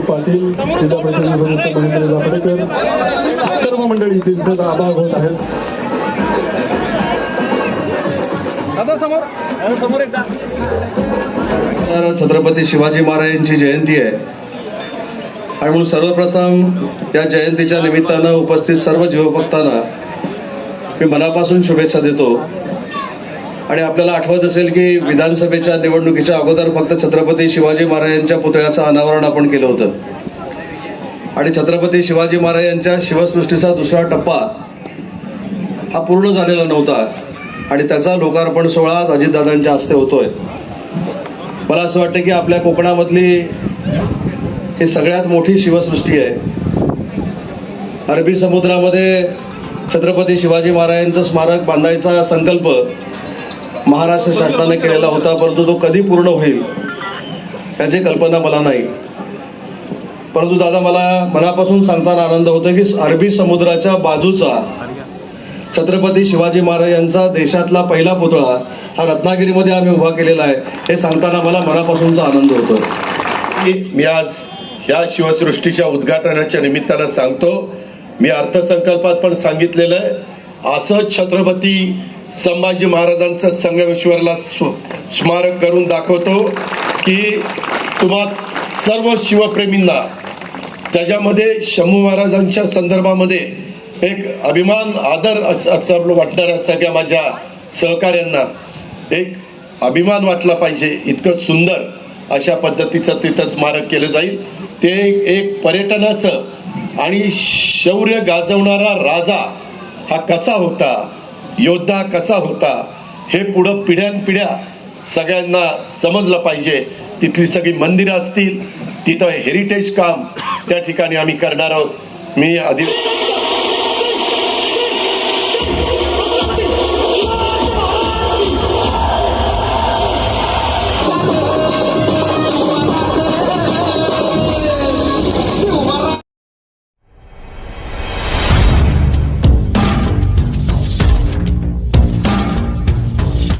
पाटील जिल्हा परिषद सर्व मंडळी दिवसाचा आभार होत आहेत. तर छत्रपती शिवाजी महाराजांची जयंती आहे. आणि म्हणून सर्वप्रथम या जयंतीच्या निमित्तानं उपस्थित सर्व जीवभक्तांना मी मनापासून शुभेच्छा देतो. आणि आपल्याला आठवत असेल की विधानसभेच्या निवडणुकीच्या अगोदर फक्त छत्रपती शिवाजी महाराजांच्या पुतळ्याचं अनावरण आपण केलं होतं. आणि छत्रपती शिवाजी महाराजांच्या शिवसृष्टीचा दुसरा टप्पा हा पूर्ण झालेला नव्हता. आणि त्याचा लोकार्पण सोहळा आज अजितदादांच्या हस्ते होतोय. मला असं वाटतं की आपल्या कोकणामधली ही सगळ्यात मोठी शिवसृष्टी आहे. अरबी समुद्रामध्ये छत्रपती शिवाजी महाराजांचं स्मारक बांधायचा संकल्प महाराष्ट्र शासनाने केलेला होता परंतु तो कधी पूर्ण होईल याची कल्पना मला नाही. परंतु दादा मला मनापासून सांगताना आनंद होतो की अरबी समुद्राच्या बाजूचा छत्रपती शिवाजी महाराजांचा देशातला पहिला पुतळा हा रत्नागिरीमध्ये आम्ही उभा केलेला आहे. हे सांगताना मला मनापासूनचा आनंद होतो. मी- मी आज ह्या शिवसृष्टीच्या उद्घाटनाच्या निमित्तानं सांगतो. मी अर्थसंकल्पात पण सांगितलेलं आहे. असं छत्रपती संभाजी महाराजांचं संगमेश्वरला स्मारक करून दाखवतो की तुम्हा सर्व शिवप्रेमींना त्याच्यामध्ये शंभू महाराजांच्या संदर्भामध्ये एक अभिमान आदर असं असं आपलं वाटणार असतं किंवा माझ्या सहकाऱ्यांना एक अभिमान वाटला पाहिजे. इतकं सुंदर अशा पद्धतीचं तिथं स्मारक केलं जाईल. ते एक पर्यटनाचं आणि शौर्य गाजवणारा राजा हा कसा होता योद्धा कसा होता हे पुढं पिढ्यानपिढ्या सगळ्यांना समजलं पाहिजे. तिथली सगळी मंदिरं असतील तिथं हेरिटेज काम त्या ठिकाणी आम्ही करणार आहोत. मी आधी